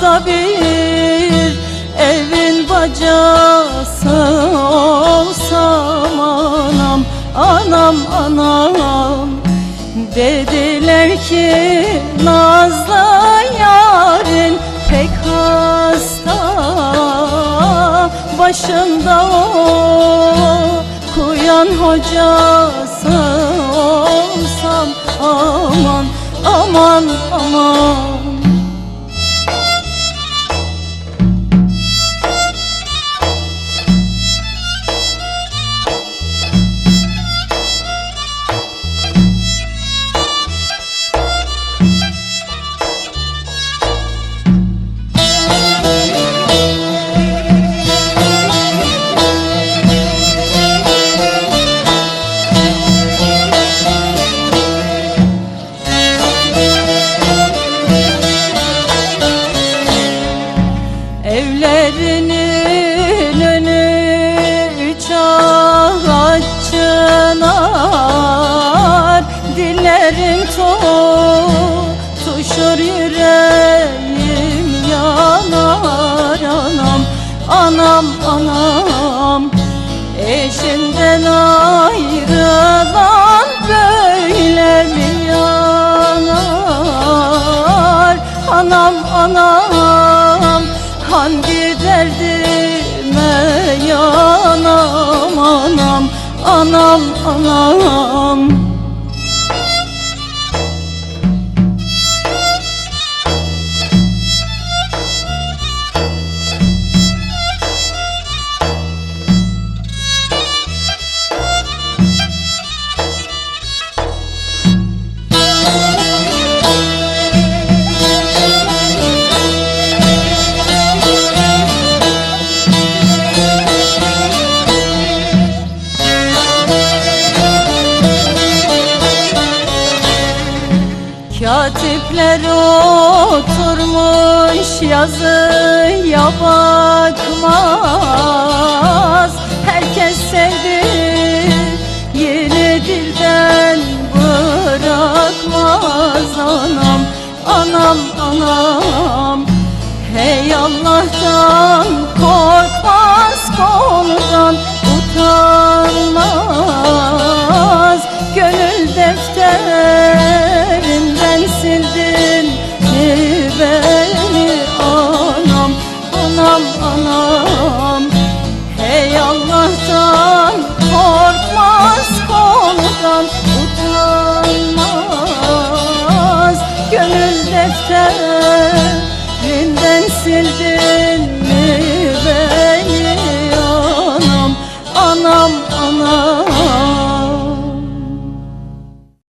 Dağda bir evin bacası olsam anam Anam anam. Dediler ki Nazlı yarın pek hasta Başında o kuyan hocası anam, anam Eşinden ayrılan böyle mi yanar? Anam, anam Hangi derdime yanam? Anam Anam anam Katipler oturmuş yazıya bakmaz defterinden sildin